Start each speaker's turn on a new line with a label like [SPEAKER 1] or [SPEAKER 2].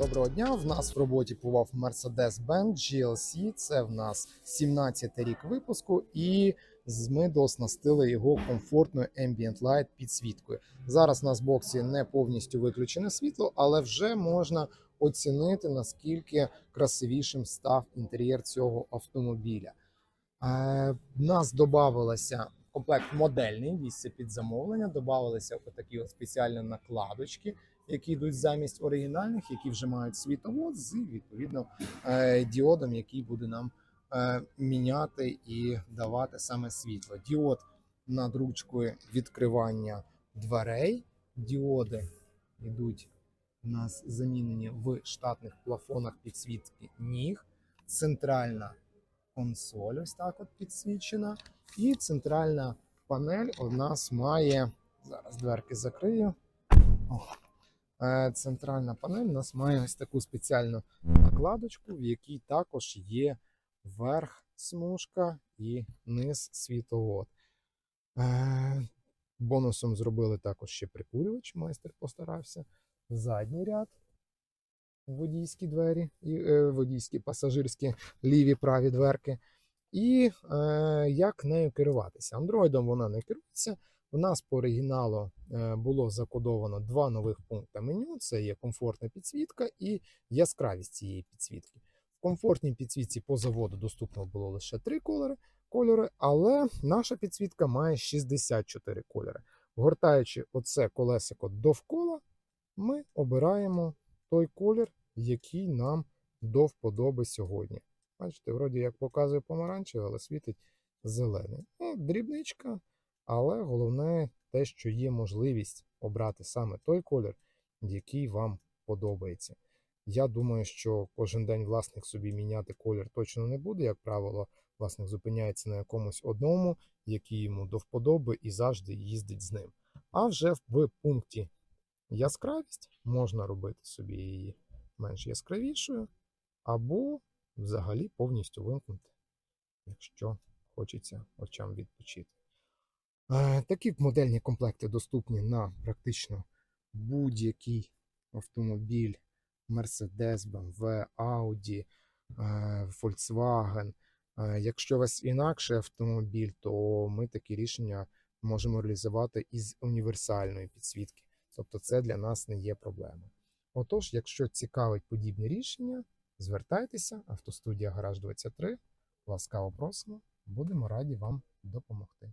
[SPEAKER 1] Доброго дня. В нас в роботі бував Mercedes-Benz GLC. Це в нас 17-й рік випуску, і ми дооснастили його комфортною Ambient Light підсвіткою. Зараз у нас в боксі не повністю виключене світло, але вже можна оцінити наскільки красивішим став інтер'єр цього автомобіля. Е, нас додавалося комплект модельний місце під замовлення. Додавалися отакі от спеціальні накладочки, які йдуть замість оригінальних, які вже мають світовод з відповідно е, діодом, який буде нам е, міняти і давати саме світло. Діод над ручкою відкривання дверей. Діоди йдуть у нас замінені в штатних плафонах підсвітки ніг. Центральна консоль ось так от підсвічена. І центральна панель у нас має. Зараз дверки закрию. Е, Центральна панель у нас має ось таку спеціальну накладочку, в якій також є верх смужка і низ світовод. Е, Бонусом зробили також ще прикурювач, майстер постарався. Задній ряд, водійські двері, е, водійські пасажирські ліві праві дверки. І е, як нею керуватися? Андроїдом вона не керується. У нас по оригіналу е, було закодовано два нових пункти меню: це є комфортна підсвітка і яскравість цієї підсвітки. В комфортній підсвітці по заводу доступно було лише три кольори, кольори, але наша підсвітка має 64 кольори. Гортаючи оце колесико довкола, ми обираємо той колір, який нам до вподоби сьогодні. Бачите, вроді як показує помаранчевий, але світить зелений. Ну, дрібничка, але головне те, що є можливість обрати саме той колір, який вам подобається. Я думаю, що кожен день власник собі міняти колір точно не буде. Як правило, власник зупиняється на якомусь одному, який йому до вподоби, і завжди їздить з ним. А вже в пункті яскравість можна робити собі її менш яскравішою, або взагалі повністю вимкнути, якщо хочеться очам відпочити. Е, Такі модельні комплекти доступні на практично будь-який автомобіль Mercedes, BMW, Audi, е, Volkswagen. Е, Якщо у вас інакший автомобіль, то ми такі рішення можемо реалізувати із універсальної підсвітки. Тобто це для нас не є проблемою. Отож, якщо цікавить подібне рішення, звертайтеся, автостудія Гараж 23. Ласкаво просимо, будемо раді вам допомогти.